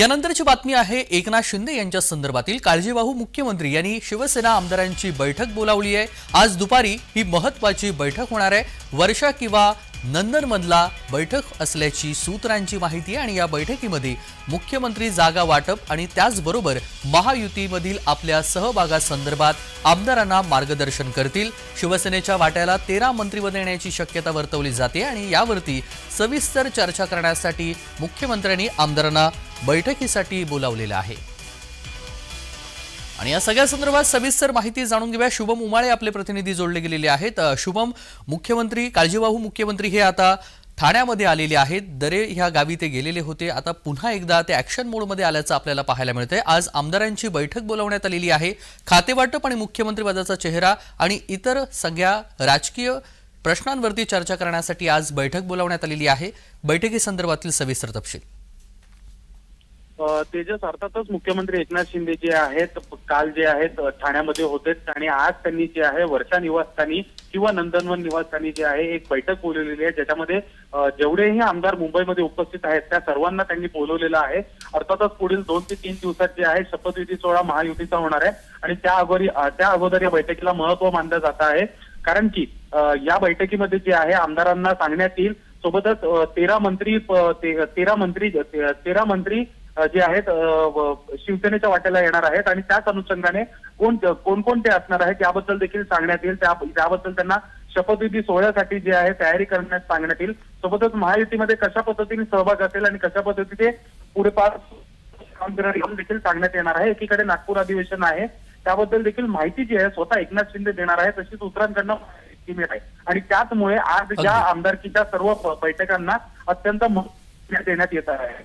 यानंतरची बातमी आहे एकनाथ शिंदे यांच्या संदर्भातील. काळजीवाहू मुख्यमंत्री यांनी शिवसेना आमदारांची बैठक बोलावली आहे. आज दुपारी ही महत्वाची बैठक होणार आहे. वर्षा किंवा नंदनमधला बैठक असल्याची सूत्रांची माहिती आहे आणि या बैठकीमध्ये मुख्यमंत्री जागा वाटप आणि त्याचबरोबर महायुतीमधील आपल्या सहभागासंदर्भात आमदारांना मार्गदर्शन करतील. शिवसेनेच्या वाट्याला तेरा मंत्रिपद येण्याची शक्यता वर्तवली जाते आणि यावरती सविस्तर चर्चा करण्यासाठी मुख्यमंत्र्यांनी आमदारांना बैठकीसाठी बोलावलेलं आहे. आणि या सगळ्या संदर्भात सविस्तर माहिती जाणून घेऊया. शुभम उमाळे आपले प्रतिनिधी जोडले गेलेले आहेत. शुभम मुख्यमंत्री काळजीवाहू मुख्यमंत्री हे आता ठाण्यामध्ये आलेले आहेत. दरे ह्या गावी ते गेलेले होते. आता पुन्हा एकदा ते ॲक्शन मोडमध्ये आल्याचं आपल्याला पाहायला मिळतंय. आज आमदारांची बैठक बोलावण्यात आलेली आहे. खातेवाटप आणि मुख्यमंत्रीपदाचा चेहरा आणि इतर सगळ्या राजकीय प्रश्नांवरती चर्चा करण्यासाठी आज बैठक बोलावण्यात आलेली आहे. बैठकीसंदर्भातील सविस्तर तपशील. तेजस अर्थातच मुख्यमंत्री एकनाथ शिंदे जे आहेत काल जे आहेत ठाण्यामध्ये होते आणि आज त्यांनी जे आहे वर्षा निवासस्थानी किंवा नंदनवन निवासस्थानी जे आहे एक बैठक बोलवलेली आहे ज्याच्यामध्ये जेवढेही आमदार मुंबईमध्ये उपस्थित आहेत त्या सर्वांना त्यांनी बोलवलेलं आहे. अर्थातच पुढील दोन ते तीन दिवसात जे आहे शपथविधी सोहळा महायुतीचा होणार आहे आणि त्या अगोदर त्या अगोदर या बैठकीला महत्त्व मानलं जात आहे. कारण की या बैठकीमध्ये जे आहे आमदारांना सांगण्यात येईल सोबतच तेरा मंत्री तेरा मंत्री तेरा मंत्री जे आहेत शिवसेनेच्या वाट्याला येणार आहेत आणि त्याच अनुषंगाने कोण कोणकोणते असणार आहेत याबद्दल देखील सांगण्यात येईल. त्या- त्याबद्दल त्यांना शपथविधी सोहळ्यासाठी जे आहे तयारी करण्यास सांगण्यात येईल. सोबतच महायुतीमध्ये कशा पद्धतीने सहभाग असेल आणि कशा पद्धतीने पुढे पार काम देखील सांगण्यात येणार आहे. एकीकडे नागपूर अधिवेशन आहे. त्याबद्दल देखील माहिती जी आहे स्वतः एकनाथ शिंदे देणार आहे तशी सूत्रांकडनं माहिती मिळत आहे. आणि त्याचमुळे आज ज्या. आमदारकीच्या सर्व बैठकांना अत्यंत महत्त्व देण्यात येत आहे.